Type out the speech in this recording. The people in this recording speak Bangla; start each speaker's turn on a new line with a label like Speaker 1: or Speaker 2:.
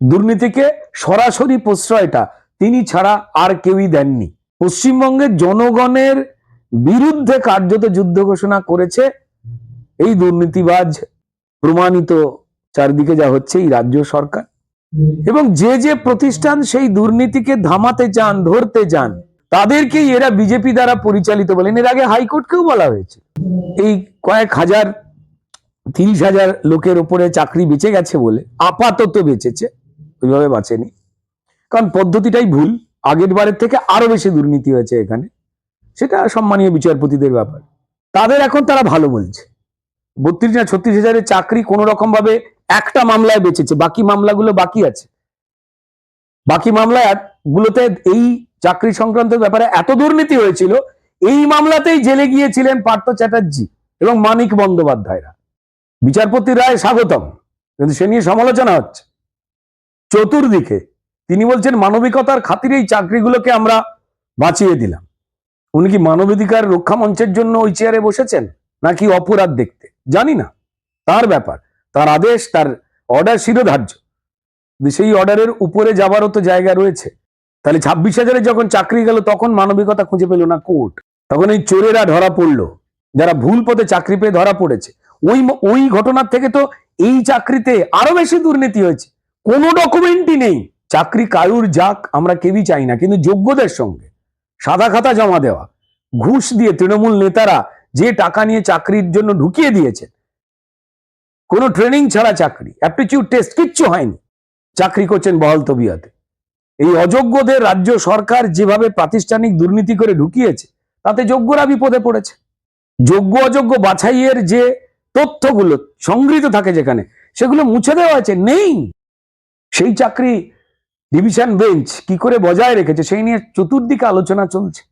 Speaker 1: দুর্নীতিকে সরাসরি প্রশ্রয়টা তিনি ছাড়া আর কেউই দেননি। পশ্চিমবঙ্গের জনগণের বিরুদ্ধে কার্যত যুদ্ধ ঘোষণা করেছে এই দুর্নীতিবাজ, প্রমাণিত চারদিকে যা হচ্ছে এই রাজ্য সরকার। এবং যে যে প্রতিষ্ঠান সেই দুর্নীতিকে ধামাতে চান, ধরতে চান, তাদেরকেই এরা বিজেপি দ্বারা পরিচালিত বলেন। এর আগে হাইকোর্টকেও বলা হয়েছে। এই কয়েক হাজার, তিরিশ হাজার লোকের ওপরে চাকরি বেঁচে গেছে বলে, আপাতত বেঁচেছে। ওইভাবে বাঁচেনি। কারণ পদ্ধতিটাই ভুল। আগের বারের থেকে আরও বেশি দুর্নীতি হয়েছে এখানে। সেটা সম্মানীয় বিচারপতিদের ব্যাপার। তাদের এখন তারা ভালো বলছে। বত্রিশ না ছত্রিশ হাজারের চাকরি কোনো রকম ভাবে একটা মামলায় বেঁচেছে। বাকি মামলাগুলো বাকি আছে। বাকি মামলায় গুলোতে এই চাকরি সংক্রান্ত ব্যাপারে এত দুর্নীতি হয়েছিল, এই মামলাতেই জেলে গিয়েছিলেন পার্থ চ্যাটার্জি এবং মানিক বন্দ্যোপাধ্যায়রা। বিচারপতি রায় স্বাগতম। কিন্তু সে নিয়ে সমালোচনা হচ্ছে। চতুর্দিকে তিনি বলছেন, মানবিকতার খাতিরে এই চাকরিগুলোকে আমরা বাঁচিয়ে দিলাম। উনি কি মানবাধিকার রক্ষা মঞ্চের জন্য ওই চেয়ারে বসেছেন নাকি অপরাধ দেখতে? জানি না। তার ব্যাপার, তার আদেশ, তার অর্ডার শিরোধার্য। সেই অর্ডারের উপরে যাবারও তো জায়গা রয়েছে। তাহলে ছাব্বিশ হাজারে যখন চাকরি গেল, তখন মানবিকতা খুঁজে পেল না কোর্ট? তখন এই চোরেরা ধরা পড়ল। যারা ভুল পথে চাকরি পেয়ে ধরা পড়েছে। ওই ওই ঘটনার থেকে তো এই চাকরিতে আরও বেশি দুর্নীতি হয়েছে। কোনো ডকুমেন্টই নেই। চাকরি কারুর যাক, আমরা কেউই চাই না। কিন্তু যোগ্যদের সঙ্গে সাদা খাতা জমা দেওয়া, ঘুষ দিয়ে তৃণমূল নেতারা যে টাকা নিয়ে চাকরির জন্য ঢুকিয়ে দিয়েছেন, কোনো ট্রেনিং ছাড়া চাকরি অ্যাপটিটিউড টেস্ট কিচ্ছু হয়নি। চাকরি করছেন বহাল তবিয়াতে। এই অযোগ্যদের রাজ্য সরকার যেভাবে প্রাতিষ্ঠানিক দুর্নীতি করে ঢুকিয়েছে, তাতে যোগ্যরা বিপদে পড়েছে। যোগ্য অযোগ্য বাছাইয়ের যে তথ্যগুলো সংগৃহীত থাকে যেখানে, সেগুলো মুছে দেওয়া আছে নেই। সেই চাকরি ডিভিশন বেঞ্চ কি করে বজায় রেখেছে সেই নিয়ে চতুর্দিকে আলোচনা চলছে।